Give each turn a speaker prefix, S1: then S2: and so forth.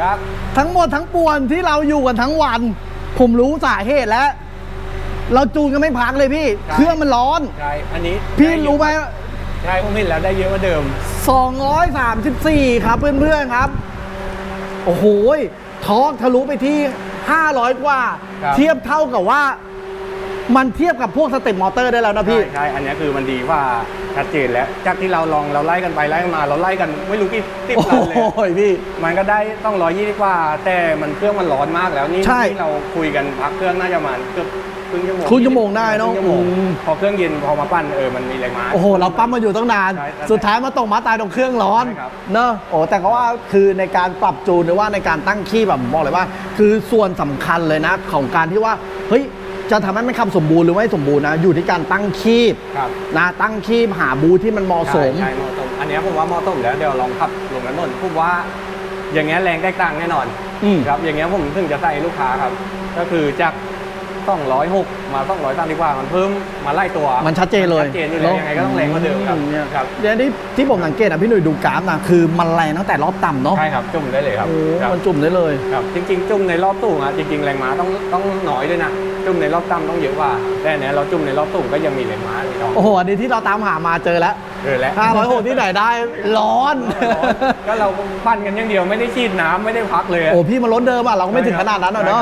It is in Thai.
S1: ครับ
S2: ทั้งหมดทั้งปวงที่เราอยู่กันทั้งวัน ผมรู้สาเหตุแล้ว เราจูนกันไม่พักเลยพี่
S1: ใช่
S2: เครื่องมันร้อน
S1: ใช่ อันนี้
S2: พี่
S1: ด้เยอะ
S2: รู้ไหม
S1: ใช่ผมเห็นแล้วได้เยอะกว่าเดิม
S2: 234 ครับเพื่อนๆครับ โอ้โหทอร์กทะลุไปที่ 500 กว่า
S1: ครับ
S2: เทียบเท่ากับว่า มันเทียบกับพวกสเต็ปมอเตอร์ได้แล้วนะพี่
S1: ใช่ใช่อันนี้คือมันดีกว่าชัดเจนแล้ว จากที่เราลองเราไล่กันไปไล่กันมาเราไล่กันไม่รู้กี่สิบ
S2: โอ้
S1: ตันเลย
S2: โหพี่
S1: มันก็ได้ต้องร้อยยี่สิบกว่า แต่มันเครื่องมันร้อนมากแล้วนี่
S2: ใช่
S1: ที่เราคุยกันพักเครื่องน่าจะประมาณเกือบครึ่งชั่วโมง
S2: ครึ่งชั่วโมงได้เนอะ
S1: ครึ่งชั่วโมง
S2: อืม
S1: พอเครื่องเย็นพอมาปั้นเออมันมีแรงม้า
S2: โอ้โหเราปั๊มมาอยู่ตั้งนาน
S1: ใช่ใช่
S2: สุดท้ายมาตกมาตายตรงเครื่องร้อน
S1: ใช่ครับ
S2: เนอะโอ้แต่ก็ว่าคือในการปรับจูนหรือว่าในการตั้งคีบแบบบอกเลยว่า คือส่วนสำคัญเลยนะของการที่ว่าเฮ้ย จะทำให้มันขับสมบูรณ์หรือไม่สมบูรณ์นะ อยู่ที่การตั้งคีบ
S1: ครับ
S2: นะตั้งคีบหาบูที่มันเหมาะสม
S1: ใช่ใช่เหมาะสมอันเนี้ยผมว่าเหมาะสมแล้วเดี๋ยวลองขับลงถนนผมว่าอย่างเงี้ยแรงแตกต่างแน่นอน
S2: อืม
S1: ครับอย่างเงี้ยผมถึงจะใส่ลูกค้าครับ ก็คือจาก 206 มา230กว่ามันเพิ่มมาไล่ตัว
S2: มันชัดเจนเลย
S1: ชัดเจนอยู่แล้วยังไงก็ต้องแรงกว่าเดิมครับ
S2: อืเนี่ย
S1: ครับ
S2: เดี๋ยวที่ที่ผมสังเกตนะพี่หนุ่ยดูกราฟนะคือมันแรงตั้งแต่รอบต่ำเนาะ
S1: ใช่ครับจุ่มได้เลยครับ
S2: โอ้
S1: ครับ
S2: มันจุ่มได้เลย
S1: ครับจริง ๆ จุ่มในรอบตู้อะจริงๆแรงม้าต้องต้องน้อยด้วยนะจุ่มในรอบต่ำต้องเยอะกว่าแต่อันเนี้ยเราจุ่มในรอบตู้ก็ยังมีแรงม้าอยู่เนาะ
S2: โอ้โหอันนี้ที่เราตามหามาเจอแล้ว
S1: เออแล้ว
S2: 506ที่ไหนได้ร้อน
S1: ก็เราปั้นกันอย่างเดียวไม่ได้ฉีดน้ำไม่ได้พักเลยอะ
S2: โอ้พี่มันล้นเดิมอะเราก็ไม่ถึงขนาดนั้นหรอกเนาะ